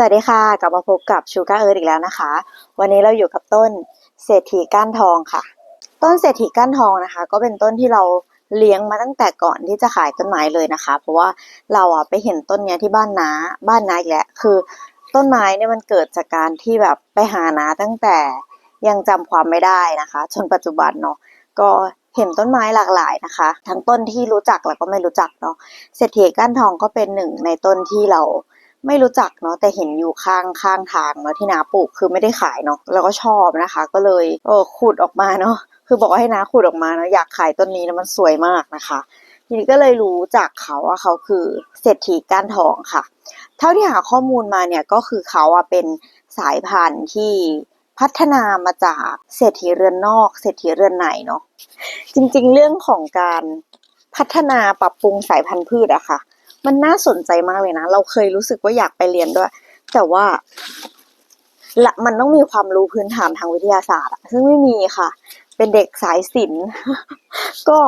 สวัสดีค่ะ กลับมาพบกับชูการ์เอิร์ธอีกแล้วนะคะ วันนี้เราอยู่กับต้นเศรษฐีก้านทองค่ะ ต้นเศรษฐีก้านทองนะคะ ก็เป็นต้นที่เราเลี้ยงมาตั้งแต่ก่อนที่จะขายต้นไม้เลยนะคะ เพราะว่าเราอะไปเห็นต้นเนี้ยที่บ้านนาบ้านนาอีกแล้วคือต้นไม้เนี่ยมันเกิดจากการที่แบบไปหานาตั้งแต่ยังจำความไม่ได้นะคะจนปัจจุบันเนาะก็เห็นต้นไม้หลากหลายนะคะ ทั้งต้นที่รู้จักแล้วก็ไม่รู้จักเนาะเศรษฐีก้านทองก็เป็นหนึ่งในต้นที่เรา ไม่รู้จักเนาะแต่เห็นอยู่ข้างข้างทางเนาะที่นาปลูกคือไม่ได้ขายเนาะแล้วก็ชอบนะคะ ก็เลยเออขุดออกมาเนาะคือบอกให้นาขุดออกมาเนาะอยากขายต้นนี้นะมันสวยมากนะคะทีนี้ก็เลยรู้จากเขาว่าเขาคือเศรษฐีก้านทองค่ะ เท่าที่หาข้อมูลมาเนี่ยก็คือเขาอะเป็นสายพันธุ์ที่พัฒนามาจากเศรษฐีเรือนนอกเศรษฐีเรือนในเนาะจริงๆ เรื่องของการพัฒนาปรับปรุงสายพันธุ์พืชอะค่ะ มันน่าสนใจมากเลยนะ เราเคยรู้สึกว่าอยากไปเรียนด้วย แต่ว่าละมันต้องมีความรู้พื้นฐานทางวิทยาศาสตร์ซึ่งไม่มีค่ะ เป็นเด็กสายศิลป์ก็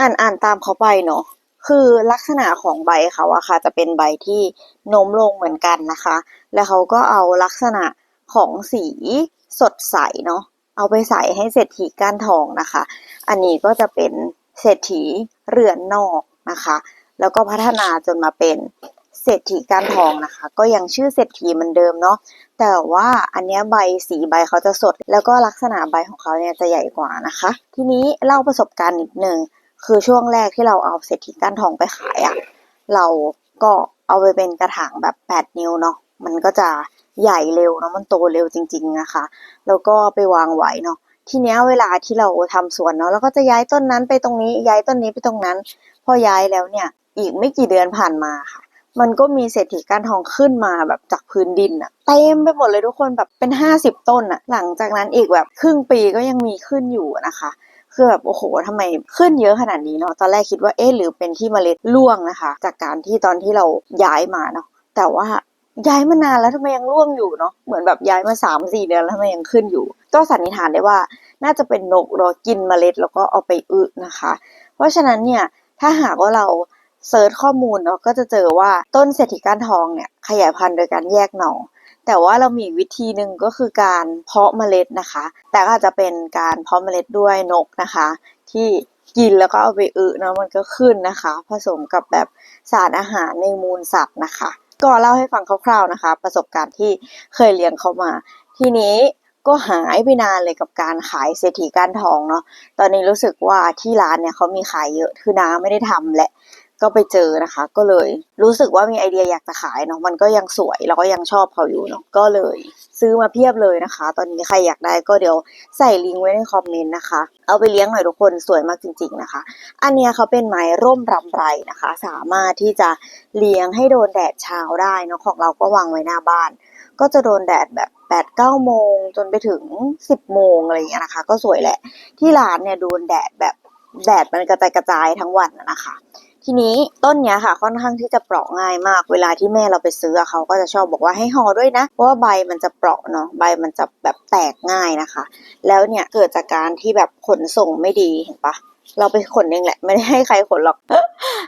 อ่านอ่านตามเขาไปเนาะคือลักษณะของใบเขาอะค่ะ จะเป็นใบที่โน้มลงเหมือนกันนะคะ แล้วเขาก็เอาลักษณะของสีสดใสเนาะเอาไปใส่ให้เศรษฐีก้านทองนะคะ อันนี้ก็จะเป็นเศรษฐีเรือนนอกนะคะ แล้วก็พัฒนาจนมาเป็นเศรษฐีกานทองนะคะ ก็ยังชื่อเศรษฐีเหมือนเดิมเนาะแต่ว่าอันนี้ใบสีใบเขาจะสด แล้วก็ลักษณะใบของเขาเนี่ยจะใหญ่กว่านะคะ ทีนี้เล่าประสบการณ์นิดนึงคือช่วงแรกที่เราเอาเศรษฐีก้านทองไปขายอะ่ะเราก็เอาไปเป็นกระถางแบบ 8 นิ้วเนาะมันก็จะใหญ่เร็วเนาะมันโตเร็วจริง ๆนะคะ แล้วก็ไปวางไว้เนาะทีเนี้ยเวลาที่เราทำสวนเนาะเราก็จะย้ายต้นนั้นไปตรงนี้ย้ายต้นนี้ไปตรงนั้น พอย้ายแล้วเนี่ย อีกไม่กี่เดือนผ่านมาค่ะ มันก็มีเศรษฐีก้านทองขึ้นมาแบบจากพื้นดินอะเต็มไปหมดเลยทุกคนแบบเป็นห้าสิบต้นอะหลังจากนั้นอีกแบบครึ่งปีก็ยังมีขึ้นอยู่นะคะคือแบบโอ้โหทำไมขึ้นเยอะขนาดนี้เนาะตอนแรกคิดว่าเอ๊ะหรือเป็นที่เมล็ดร่วงนะคะ จากการที่ตอนที่เราย้ายมาเนาะแต่ว่าย้ายมานานแล้วทำไมยังร่วงอยู่เนาะเหมือนแบบย้ายมาสามสี่เดือนแล้วทำไมยังขึ้นอยู่ ก็สันนิษฐานได้ว่าน่าจะเป็นนกเนาะกินเมล็ดแล้วก็เอาไปอึนะคะ เพราะฉะนั้นเนี่ยถ้าหากว่าเรา เซิร์ชข้อมูลเนาะก็จะเจอว่าต้นเศรษฐีก้านทองเนี่ยขยายพันธุ์โดยการแยกหน่อแต่ว่าเรามีวิธีหนึ่งก็คือการเพาะเมล็ดนะคะ แต่ก็อาจจะเป็นการเพาะเมล็ดด้วยนกนะคะ ที่กินแล้วก็เอาไปอึเนาะมันก็ขึ้นนะคะ ผสมกับแบบสารอาหารในมูลสัตว์นะคะ ก็เล่าให้ฟังคร่าวๆนะคะ ประสบการณ์ที่เคยเลี้ยงเขามา ทีนี้ก็หายไปนานเลยกับการขายเศรษฐีก้านทองเนาะตอนนี้รู้สึกว่าที่ร้านเนี่ยเขามีขายเยอะคือน้าไม่ได้ทำแหละ ก็ไปเจอนะคะ ก็เลยรู้สึกว่ามีไอเดียอยากจะขายเนาะมันก็ยังสวยแล้วก็ยังชอบเขาอยู่เนาะก็เลย ซื้อมาเพียบเลยนะคะ ตอนนี้ใครอยากได้ก็เดี๋ยวใส่ลิงก์ไว้ในคอมเมนต์นะคะ เอาไปเลี้ยงหน่อยทุกคนสวยมากจริง ๆนะคะ อันเนี้ยเขาเป็นไม้ร่มรำไรนะคะ สามารถที่จะเลี้ยงให้โดนแดดเช้าได้เนาะของเราก็วางไว้หน้าบ้าน ก็จะโดนแดดแบบ8ปดเก้าโมงจนไปถึง 10บโมงอะไรอย่างเงี้ยนะคะ ก็สวยแหละที่ร้านเนี่ยโดนแดดแบบแดดมันกระจายกระจายทั้งวันนะคะ ทีนี้ต้นเนี้ยค่ะค่อนข้างที่จะเปราะง่ายมาก เวลาที่แม่เราไปซื้อเขาก็จะชอบบอกว่าให้ห่อด้วยนะ เพราะว่าใบมันจะเปราะเนาะใบมันจะแบบแตกง่ายนะคะ แล้วเนี่ยเกิดจากการที่แบบขนส่งไม่ดีเห็นปะเราไปขนเองแหละ ไม่ได้ให้ใครขนหรอก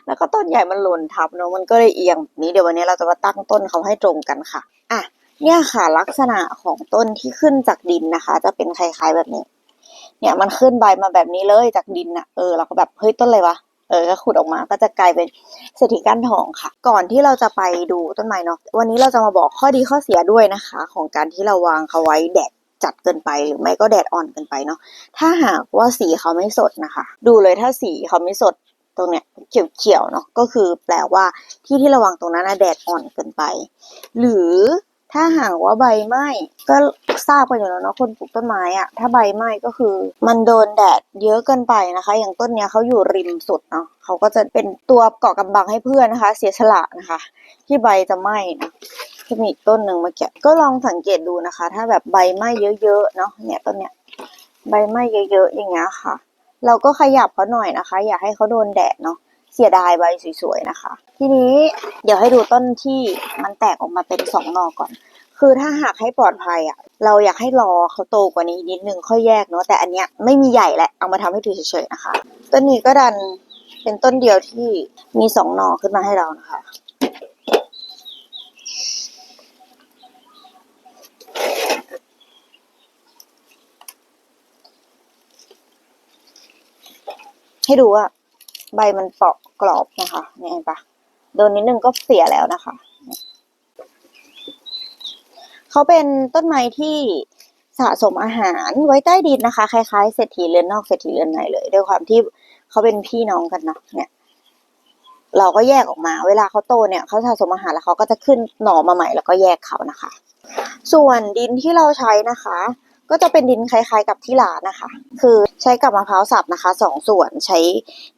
แล้วก็ต้นใหญ่มันหล่นทับเนาะมันก็เลยเอียงนี้เดี๋ยววันนี้เราจะมาตั้งต้นเขาให้ตรงกันค่ะอะเนี่ยค่ะลักษณะของต้นที่ขึ้นจากดินนะคะ จะเป็นคล้ายๆแบบนี้ เนี่ยมันขึ้นใบมาแบบนี้เลยจากดินน่ะเออเราก็แบบเฮ้ยต้นอะไรวะ เออก็ขุดออกมาก็จะกลายเป็นเศรษฐีก้านทองค่ะ ก่อนที่เราจะไปดูต้นไม้เนาะวันนี้เราจะมาบอกข้อดีข้อเสียด้วยนะคะ ของการที่เราวางเขาไว้แดดจัดเกินไปหรือไม่ก็แดดอ่อนเกินไปเนาะถ้าหากว่าสีเขาไม่สดนะคะ ดูเลยถ้าสีเขาไม่สดตรงเนี้ยเขียวๆเนาะก็คือแปลว่าที่ที่ระวังตรงนั้นนะแดดอ่อนเกินไป หรือ ถ้าหากว่าใบไหม้ก็ทราบกันอยู่แล้วเนาะคนปลูกต้นไม้อะถ้าใบไหม้ก็คือ มันโดนแดดเยอะเกินไปนะคะ อย่างต้นเนี้ยเขาอยู่ริมสุดเนาะเขาก็จะเป็นตัวเกาะกำบังให้เพื่อนนะคะ เสียสละนะคะ ที่ใบจะไหม้นะจะมีต้นหนึ่งเมื่อกี้ก็ลองสังเกตดูนะคะ ถ้าแบบใบไหม้เยอะๆเนาะเนี่ยต้นเนี้ยใบไหม้เยอะๆอย่างเงี้ยค่ะ เราก็ขยับเขาหน่อยนะคะ อย่าให้เขาโดนแดดเนาะ เสียดายใบสวยๆนะคะ ทีนี้เดี๋ยวให้ดูต้นที่มันแตกออกมาเป็นสองหน่อก่อน คือถ้าหากให้ปลอดภัยอะ่ะ เราอยากให้รอเขาโตกว่านี้นิดนึงค่อยแยกเนาะแต่อันเนี้ยไม่มีใหญ่แหละเอามาทำให้ดูเฉยๆนะคะ ต้นนี้ก็ดันเป็นต้นเดียวที่มีสองหน่อขึ้นมาให้เรานะคะให้ดูว่า ใบมันเปราะกรอบนะคะเนี่เห็นปะโดนนิดนึงก็เสียแล้วนะคะ เขาเป็นต้นไม้ที่สะสมอาหารไว้ใต้ดินนะคะ คล้ายๆเศรษฐีเรือนนอกเศรษฐีเรือนในเลยด้วยความที่เขาเป็นพี่น้องกันเนาะเนี่ย เราก็แยกออกมา เวลาเขาโตเนี่ยเขาสะสมอาหารแล้วเขาก็จะขึ้นหน่อมาใหม่แล้วก็แยกเขานะคะ ส่วนดินที่เราใช้นะคะ ก็จะเป็นดินคล้ายๆกับที่ร้านนะคะ คือใช้กับมะพร้าวสับนะคะสองส่วนใช้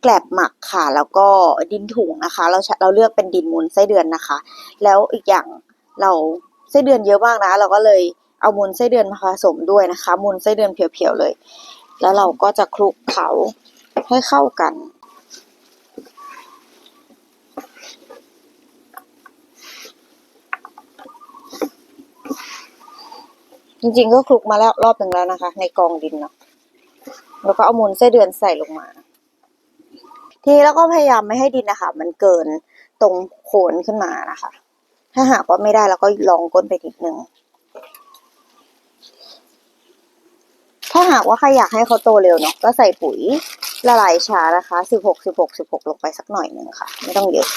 แกลบหมักค่ะ แล้วก็ดินถุงนะคะ เราเราเลือกเป็นดินมูลไส้เดือนนะคะ แล้วอีกอย่างเราไส้เดือนเยอะมากนะ เราก็เลยเอามูลไส้เดือนมาผสมด้วยนะคะ มูลไส้เดือนเพียวๆเลย แล้วเราก็จะคลุกเขาให้เข้ากัน จริงๆก็คลุกมาแล้วรอบหนึ่งแล้วนะคะ ในกองดินเนาะแล้วก็เอามูลไส้เดือนใส่ลงมา ทีนี้แล้วก็พยายามไม่ให้ดินนะคะ มันเกินตรงโคนขึ้นมานะคะ ถ้าหากว่าไม่ได้เราก็ลองก้นไปนิดนึงถ้าหากว่าใครอยากให้เขาโตเร็วเนาะก็ใส่ปุ๋ยละลายช้านะคะสิบหกสิบหกสิบหกลงไปสักหน่อยหนึ่งค่ะ ไม่ต้องเยอะ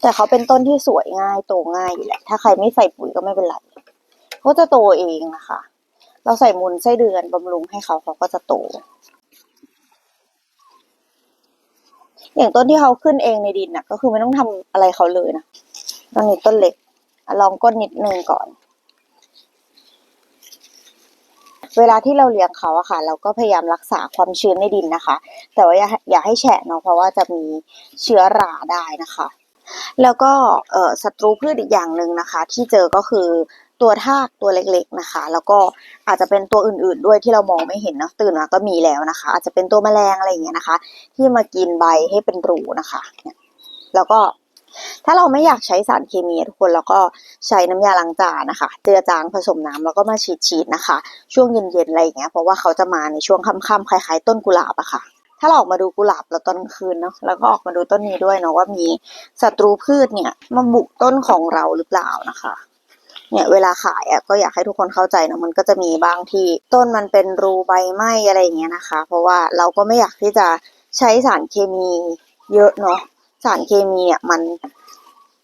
แต่เขาเป็นต้นที่สวยง่ายโตง่ายอยู่แหละ ถ้าใครไม่ใส่ปุ๋ยก็ไม่เป็นไร เขาจะโตเองนะคะ เราใส่มูลไส้เดือนบำรุงให้เขาเขาก็จะโต อย่างต้นที่เขาขึ้นเองในดินน่ะก็คือไม่ต้องทำอะไรเขาเลยนะต้นนี้ต้นเล็กลองก้นนิดนึงก่อน เวลาที่เราเลี้ยงเขาอะค่ะ เราก็พยายามรักษาความชื้นในดินนะคะ แต่ว่าอย่าอย่าให้แฉะเนาะเพราะว่าจะมีเชื้อราได้นะคะแล้วก็ศัตรูพืชอีกอย่างหนึ่งนะคะ ที่เจอก็คือ ตัวทากตัวเล็กๆนะคะ แล้วก็อาจจะเป็นตัวอื่นๆด้วยที่เรามองไม่เห็นเนาะตื่นมาก็มีแล้วนะคะ อาจจะเป็นตัวแมลงอะไรอย่างเงี้ยนะคะ ที่มากินใบให้เป็นรูนะคะเนี่ยแล้วก็ถ้าเราไม่อยากใช้สารเคมีทุกคนเราก็ใช้น้ำยาล้างจานนะคะ เจือจางผสมน้ำแล้วก็มาฉีดๆนะคะ ช่วงเย็นๆอะไรอย่างเงี้ยเพราะว่าเขาจะมาในช่วงค่ำๆคล้ายๆต้นกุหลาบอะค่ะ ถ้าเราออกมาดูกุหลาบเราตอนคืนเนาะแล้วก็ออกมาดูต้นนี้ด้วยเนาะว่ามีศัตรูพืชเนี่ยมาบุกต้นของเราหรือเปล่านะคะ เนี่ยเวลาขายอะก็อยากให้ทุกคนเข้าใจนะมันก็จะมีบางที่ต้นมันเป็นรูใบไหมอะไรอย่างเงี้ยนะคะ เพราะว่าเราก็ไม่อยากที่จะใช้สารเคมีเยอะเนาะสารเคมีเนี่ยมัน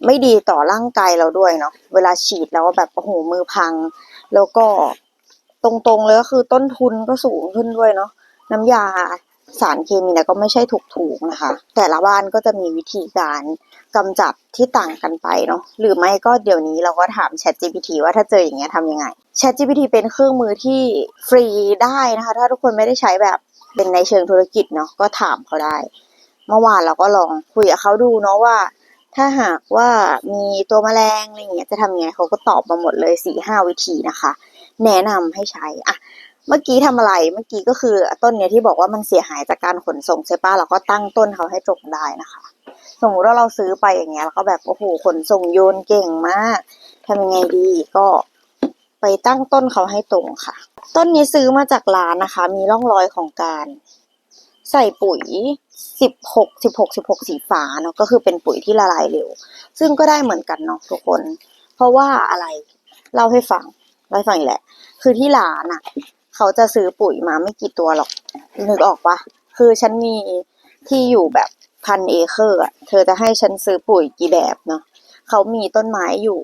ไม่ดีต่อร่างกายเราด้วยเนาะเวลาฉีดแล้วแบบโอ้โหมือพัง แล้วก็ตรงๆเลยก็คือต้นทุนก็สูงขึ้นด้วยเนาะน้ำยา สารเคมีเนี่ยก็ไม่ใช่ถูกๆนะคะ แต่ละบ้านก็จะมีวิธีการกำจัดที่ต่างกันไปเนาะหรือไม่ก็เดี๋ยวนี้เราก็ถาม Chat GPT ว่าถ้าเจออย่างเงี้ยทำยังไง Chat GPT เป็นเครื่องมือที่ฟรีได้นะคะ ถ้าทุกคนไม่ได้ใช้แบบเป็นในเชิงธุรกิจเนาะก็ถามเขาได้ เมื่อวานเราก็ลองคุยกับเขาดูเนาะว่า ถ้าหากว่ามีตัวแมลงอะไรเงี้ยจะทำยังไงเขาก็ตอบมาหมดเลยสี่ห้าวิธีนะคะ แนะนำให้ใช้อะ เมื่อกี้ทำอะไร เมื่อกี้ก็คือต้นเนี้ยที่บอกว่ามันเสียหายจากการขนส่งใช่ปะเราก็ตั้งต้นเขาให้ตรงได้นะคะ สมมติว่าเราซื้อไปอย่างเงี้ยแล้วก็แบบโอ้โหขนส่งโยนเก่งมากทำยังไงดีก็ไปตั้งต้นเขาให้ตรงค่ะ ต้นนี้ซื้อมาจากร้านนะคะ มีร่องรอยของการ ใส่ปุ๋ยสิบหกสิบหกสิบหกสีฟ้าเนาะก็คือเป็นปุ๋ยที่ละลายเร็ว ซึ่งก็ได้เหมือนกันเนาะทุกคน เพราะว่าอะไรเล่าให้ฟังเล่าให้ฟังอีกแหละ คือที่ร้านอะ เขาจะซื้อปุ๋ยมาไม่กี่ตัวหรอก นึกออกปะคือฉันมีที่อยู่แบบพันเอเคอร์อะ เธอจะให้ฉันซื้อปุ๋ยกี่แบบเนาะเขามีต้นไม้อยู่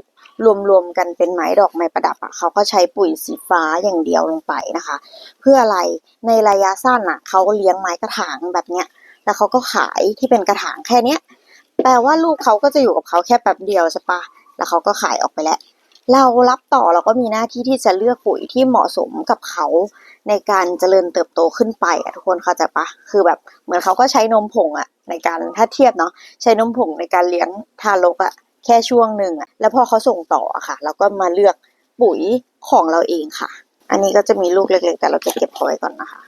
รวมๆกันเป็นไม้ดอกไม้ประดับอะเขาก็ใช้ปุ๋ยสีฟ้าอย่างเดียวลงไปนะคะ เพื่ออะไรในระยะสั้นอะเขาก็เลี้ยงไม้กระถางแบบเนี้ยแล้วเขาก็ขายที่เป็นกระถางแค่เนี้ยแปลว่าลูกเขาก็จะอยู่กับเขาแค่แป๊บเดียวใช่ปะแล้วเขาก็ขายออกไปแล้ว เรารับต่อเราก็มีหน้าที่ที่จะเลือกปุ๋ยที่เหมาะสมกับเขาในการเจริญเติบโตขึ้นไปอะทุกคนเข้าใจปะคือแบบเหมือนเขาก็ใช้นมผงอะในการถ้าเทียบเนาะใช้นมผงในการเลี้ยงทารกอะแค่ช่วงหนึ่งอะแล้วพอเขาส่งต่ออะค่ะ เราก็มาเลือกปุ๋ยของเราเองค่ะ อันนี้ก็จะมีลูกเล็กๆ แต่เราจะเก็บเอาไว้ก่อนนะคะ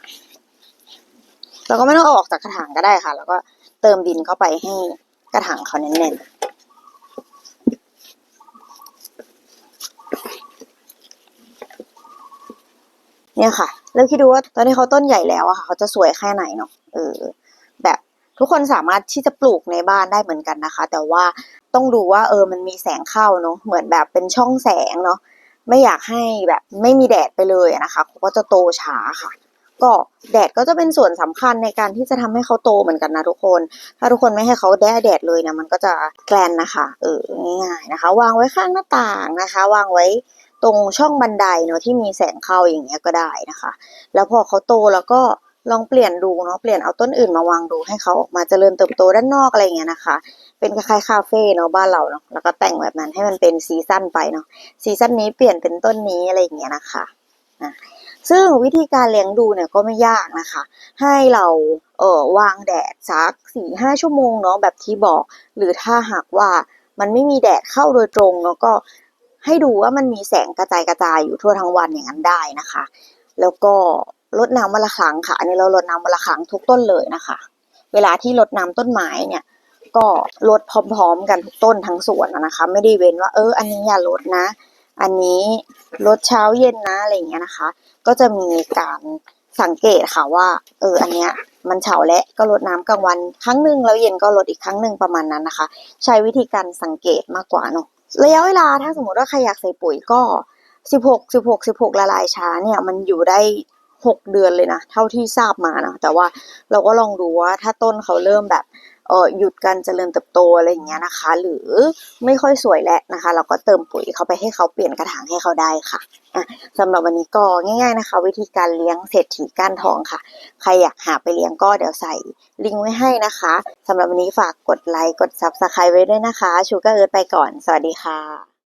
เราก็ไม่ต้องอออกจากกระถางก็ได้ค่ะ แล้วก็เติมดินเข้าไปให้กระถางเขาแน่นๆ เนี่ยค่ะเริ่มคิดดูว่าตอนนี้เขาต้นใหญ่แล้วอะค่ะ เขาจะสวยแค่ไหนเนาะเออแบบทุกคนสามารถที่จะปลูกในบ้านได้เหมือนกันนะคะ แต่ว่าต้องดูว่าเออมันมีแสงเข้าเนาะเหมือนแบบเป็นช่องแสงเนาะไม่อยากให้แบบไม่มีแดดไปเลยนะคะเขาก็จะโตช้าค่ะก็แดดก็จะเป็นส่วนสำคัญในการที่จะทำให้เขาโตเหมือนกันนะทุกคน ถ้าทุกคนไม่ให้เขาแดดแดดเลยเนี่ยมันก็จะแกลนนะคะ เออง่ายๆนะคะ วางไว้ข้างหน้าต่างนะคะ วางไว้ ตรงช่องบันไดเนาะที่มีแสงเข้าอย่างเงี้ยก็ได้นะคะ แล้วพอเขาโตแล้วก็ลองเปลี่ยนดูเนาะเปลี่ยนเอาต้นอื่นมาวางดูให้เขาออกมาเจริญเติบโตด้านนอกอะไรเงี้ยนะคะ เป็นคล้ายๆคาเฟ่เนาะบ้านเราเนาะแล้วก็แต่งแบบนั้นให้มันเป็นซีซั่นไปเนาะซีซั่นนี้เปลี่ยนเป็นต้นนี้อะไรเงี้ยนะคะอะซึ่งวิธีการเลี้ยงดูเนี่ยก็ไม่ยากนะคะ ให้เราเอ่อวางแดดสักสี่ห้าชั่วโมงเนาะแบบที่บอก หรือถ้าหากว่ามันไม่มีแดดเข้าโดยตรงเนาะก็ ให้ดูว่ามันมีแสงกระจายกระจายอยู่ทั่วทั้งวันอย่างนั้นได้นะคะ แล้วก็รดน้ำวันละครั้งค่ะ อันนี้เรารดน้ำวันละครั้งทุกต้นเลยนะคะ เวลาที่รดน้ำต้นไม้เนี่ย ก็ลดพร้อมๆ กันทุกต้นทั้งสวนนะคะ ไม่ได้เว้นว่า เออ อันนี้อย่าลดนะ อันนี้ลดเช้าเย็นนะอะไรอย่างเงี้ยนะคะ ก็จะมีการสังเกตค่ะว่า เออ อันเนี้ยมันเฉาและก็ลดน้ำกลางวัน ครั้งหนึ่งแล้วเย็นก็ลดอีกครั้งหนึ่งประมาณนั้นนะคะ ใช้วิธีการสังเกตมากกว่าเนอะ ระยะเวลาถ้าสมมติว่าใครอยากใส่ปุ๋ยก็สิบหกสิบหกสิบหกละลายช้าเนี่ยมันอยู่ได้ หกเดือนเลยนะ เท่าที่ทราบมานะ แต่ว่าเราก็ลองดูว่าถ้าต้นเขาเริ่มแบบเออหยุดการเจริญเติบโตอะไรอย่างเงี้ยนะคะ หรือไม่ค่อยสวยแล้วนะคะ เราก็เติมปุ๋ยเข้าไปให้เขาเปลี่ยนกระถางให้เขาได้ค่ะอะสำหรับวันนี้ก็ง่าย ๆนะคะ วิธีการเลี้ยงเศรษฐีก้านทองค่ะ ใครอยากหาไปเลี้ยงก็เดี๋ยวใส่ลิงก์ไว้ให้นะคะสำหรับวันนี้ฝากกดไลค์กด Subscribe ไว้ด้วยนะคะชูการ์เอิร์ธไปก่อน สวัสดีค่ะ